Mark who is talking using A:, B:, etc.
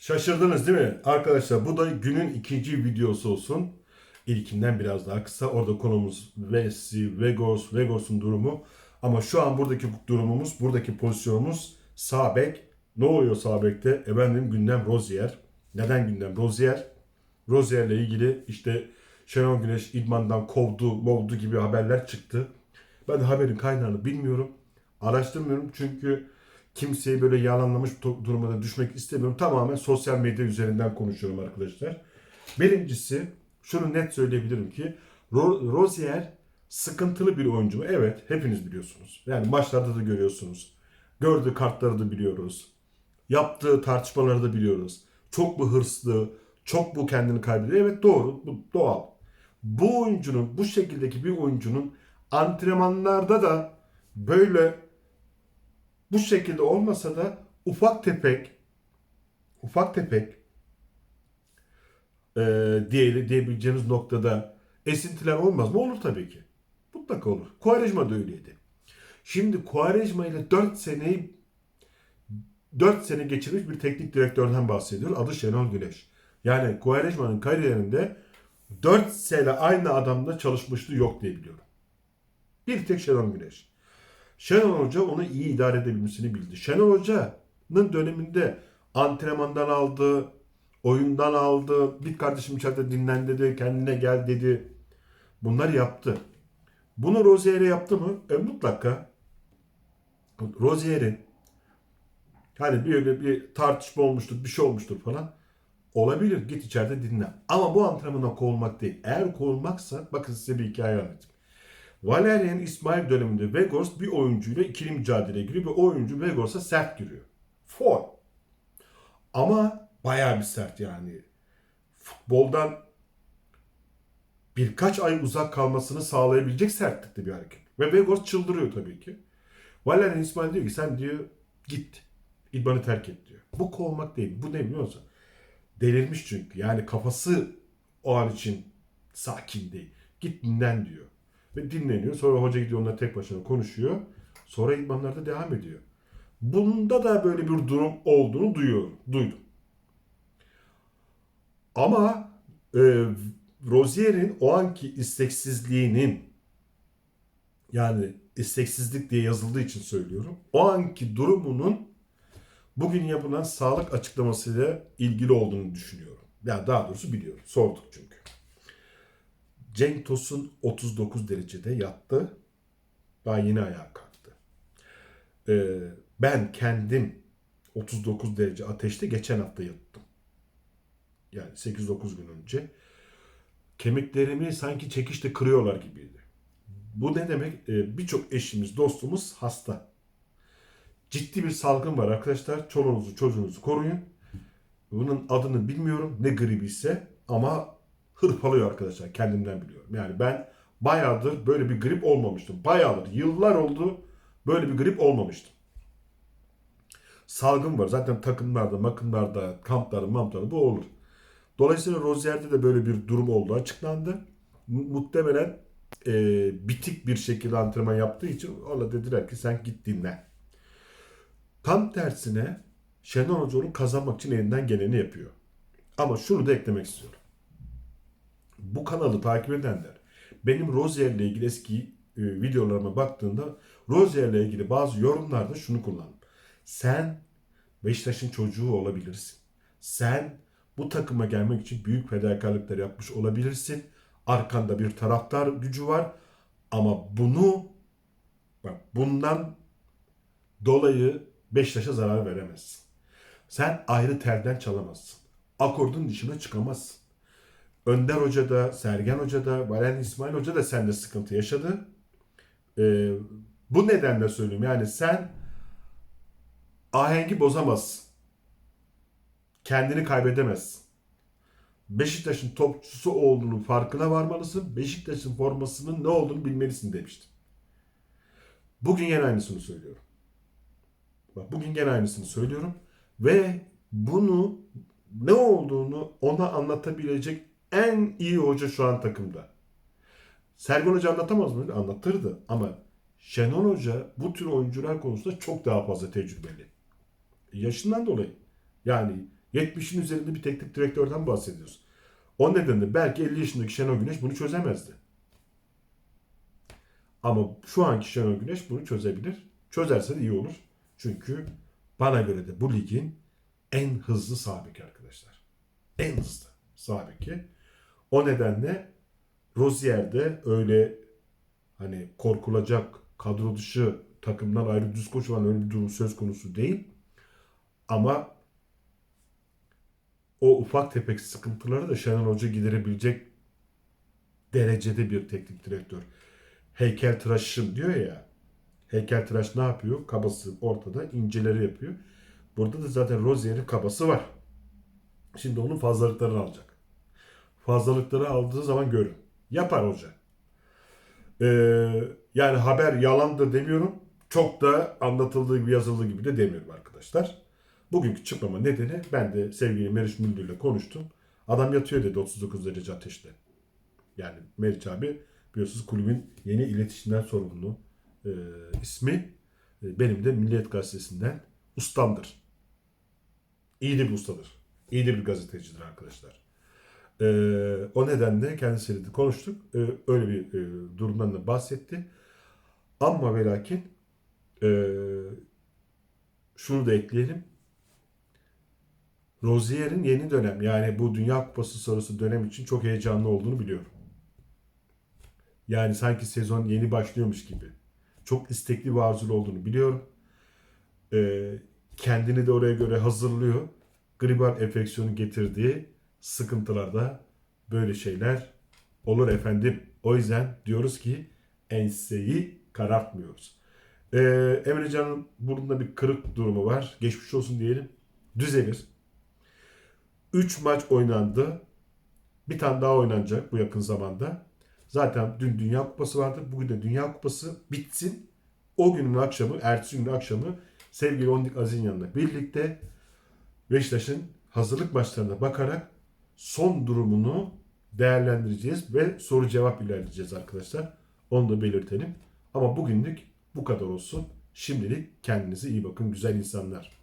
A: Şaşırdınız değil mi? Arkadaşlar bu da günün ikinci videosu olsun. İlkinden biraz daha kısa. Orada konumuz Messi, Vegos, Vegos'un durumu. Ama şu an buradaki durumumuz, buradaki pozisyonumuz sağ bek. Ne oluyor sağ bekte? Efendim gündem Rozier. Neden gündem Rozier? Rozier'le ilgili işte Şenol Güneş idmandan kovdu, movdu gibi haberler çıktı. Ben haberin kaynağını bilmiyorum. Araştırmıyorum çünkü kimseyi böyle yalanlamış da düşmek istemiyorum. Tamamen sosyal medya üzerinden konuşuyorum arkadaşlar. Birincisi şunu net söyleyebilirim ki Ro- Rozier sıkıntılı bir oyuncu mu? Evet hepiniz biliyorsunuz. Yani maçlarda da görüyorsunuz. Gördüğü kartları da biliyoruz. Yaptığı tartışmaları da biliyoruz. Çok mu hırslı, çok mu kendini kaybediyor? Evet doğru, bu doğal. Bu oyuncunun, bu şekildeki bir oyuncunun antrenmanlarda da böyle bu şekilde olmasa da ufak tefek ufak tefek e, diye, diyebileceğimiz noktada esintiler olmaz mı? Olur tabii ki. Mutlaka olur. Quaresma da öyleydi. Şimdi Quaresma ile 4 seneyi 4 sene geçirmiş bir teknik direktörden bahsediyor. Adı Şenol Güneş. Yani Quaresma'nın kariyerinde 4 sene aynı adamla çalışmışlığı yok diye biliyorum. Bir tek Şenol Güneş. Şenol Hoca onu iyi idare edebilmesini bildi. Şenol Hoca'nın döneminde antrenmandan aldı, oyundan aldı, bir kardeşim içeride dinlen dedi, kendine gel dedi. Bunlar yaptı. Bunu Rozier'e yaptı mı? E mutlaka. Rozier'in hani bir bir tartışma olmuştur, bir şey olmuştur falan. Olabilir. Git içeride dinle. Ama bu antrenmana kovulmak değil. Eğer kovulmaksa bakın size bir hikaye anlatayım. Valerian İsmail döneminde Vegors bir oyuncuyla ikili mücadeleye giriyor ve oyuncu Vegors'a sert giriyor. Foul. Ama bayağı bir sert yani. Futboldan birkaç ay uzak kalmasını sağlayabilecek sertlikte bir hareket. Ve Vegors çıldırıyor tabii ki. Valerian İsmail diyor ki sen diyor git. İdmanı terk et diyor. Bu kovmak değil. Bu ne biliyor musun? Delirmiş çünkü. Yani kafası o an için sakin değil. Git dinlen diyor. Ve dinleniyor. Sonra hoca gidiyor onunla tek başına konuşuyor. Sonra idmanlarda devam ediyor. Bunda da böyle bir durum olduğunu duyuyorum. Duydum. Ama e, Rozier'in o anki isteksizliğinin yani isteksizlik diye yazıldığı için söylüyorum. O anki durumunun bugün yapılan sağlık açıklamasıyla ilgili olduğunu düşünüyorum. Ya daha doğrusu biliyorum. Sorduk çünkü. Cenk Tosun 39 derecede yattı. Daha yeni ayağa kalktı. Ee, ben kendim 39 derece ateşte geçen hafta yattım. Yani 8-9 gün önce. Kemiklerimi sanki çekişle kırıyorlar gibiydi. Bu ne demek? Ee, Birçok eşimiz, dostumuz hasta. Ciddi bir salgın var arkadaşlar. Çoluğunuzu, çocuğunuzu koruyun. Bunun adını bilmiyorum ne gribi ise ama hırpalıyor arkadaşlar. Kendimden biliyorum. Yani ben bayağıdır böyle bir grip olmamıştım. Bayağıdır. Yıllar oldu böyle bir grip olmamıştım. Salgın var. Zaten takımlarda, makımlarda, kamplarda, mamplarda bu olur. Dolayısıyla Rozier'de de böyle bir durum olduğu açıklandı. Mu- Muhtemelen e, bitik bir şekilde antrenman yaptığı için ona dediler ki sen git dinle. Tam tersine Şenol Hoca onu kazanmak için elinden geleni yapıyor. Ama şunu da eklemek istiyorum. Bu kanalı takip edenler benim Rozier ilgili eski e, videolarıma baktığında Rozier ilgili bazı yorumlarda şunu kullandım. Sen Beşiktaş'ın çocuğu olabilirsin. Sen bu takıma gelmek için büyük fedakarlıklar yapmış olabilirsin. Arkanda bir taraftar gücü var. Ama bunu bak bundan dolayı Beşiktaş'a zarar veremezsin. Sen ayrı telden çalamazsın. Akordun dışına çıkamazsın. Önder Hoca da, Sergen Hoca da, Valen İsmail Hoca da sende sıkıntı yaşadı. Ee, bu nedenle söylüyorum. Yani sen ahengi bozamazsın. Kendini kaybedemezsin. Beşiktaş'ın topçusu olduğunu farkına varmalısın. Beşiktaş'ın formasının ne olduğunu bilmelisin demiştim. Bugün yine aynısını söylüyorum. Bak bugün gene aynısını söylüyorum. Ve bunu ne olduğunu ona anlatabilecek en iyi hoca şu an takımda. Sergen Hoca anlatamaz mı? Anlatırdı. Ama Şenol Hoca bu tür oyuncular konusunda çok daha fazla tecrübeli. Yaşından dolayı. Yani 70'in üzerinde bir teknik direktörden bahsediyoruz. O nedenle belki 50 yaşındaki Şenol Güneş bunu çözemezdi. Ama şu anki Şenol Güneş bunu çözebilir. Çözerse de iyi olur. Çünkü bana göre de bu ligin en hızlı sağ beki arkadaşlar. En hızlı sağ beki. O nedenle Rozier'de öyle hani korkulacak kadro dışı takımdan ayrı düz koşulan öyle bir durum söz konusu değil. Ama o ufak tefek sıkıntıları da Şenol Hoca giderebilecek derecede bir teknik direktör. Heykel tıraşım diyor ya. Heykel tıraş ne yapıyor? Kabası ortada inceleri yapıyor. Burada da zaten Rozier'in kabası var. Şimdi onun fazlalıklarını alacak. Fazlalıkları aldığı zaman görün. Yapar hoca. Ee, yani haber yalandır demiyorum. Çok da anlatıldığı gibi yazıldığı gibi de demiyorum arkadaşlar. Bugünkü çıkmama nedeni ben de sevgili Meriç Müldür ile konuştum. Adam yatıyor dedi 39 derece ateşte. Yani Meriç abi biliyorsunuz kulübün yeni iletişimden sorumlu e, ismi e, benim de Milliyet Gazetesi'nden ustamdır. İyi de bir ustadır. İyi de bir gazetecidir arkadaşlar. E, o nedenle kendisiyle de konuştuk. E, öyle bir e, durumdan da bahsetti. Ama ve lakin e, şunu da ekleyelim. Rozier'in yeni dönem yani bu Dünya Kupası sonrası dönem için çok heyecanlı olduğunu biliyorum. Yani sanki sezon yeni başlıyormuş gibi. Çok istekli ve arzulu olduğunu biliyorum. Ee, kendini de oraya göre hazırlıyor. Gribal enfeksiyonu getirdiği sıkıntılarda böyle şeyler olur efendim. O yüzden diyoruz ki enseyi karartmıyoruz. Ee, Emrecan'ın burnunda bir kırık durumu var. Geçmiş olsun diyelim. Düzelir. 3 maç oynandı. Bir tane daha oynanacak bu yakın zamanda. Zaten dün Dünya Kupası vardı. Bugün de Dünya Kupası bitsin. O günün akşamı, ertesi günün akşamı sevgili Ondik Azinyan'la birlikte Beşiktaş'ın hazırlık maçlarına bakarak son durumunu değerlendireceğiz ve soru cevap ilerleyeceğiz arkadaşlar. Onu da belirtelim. Ama bugünlük bu kadar olsun. Şimdilik kendinize iyi bakın güzel insanlar.